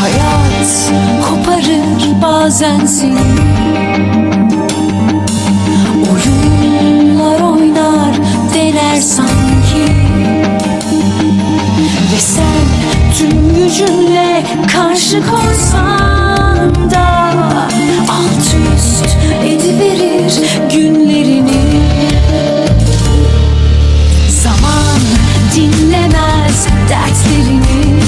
Hayat koparır bazen seni Oyunlar oynar dener sanki. Ve sen tüm gücünle karşı konsan da Alt üst ediverir günlerini. Zaman dinlemez dertlerini.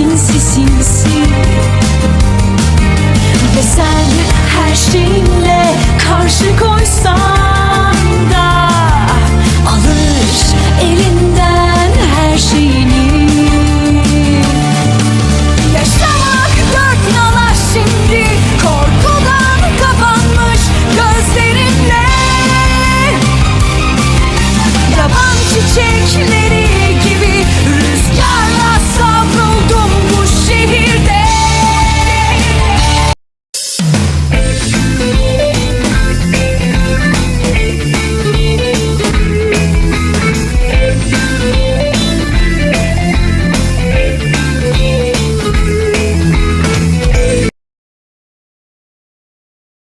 sinsi sinsi Ve sen her şeyinle karşı koy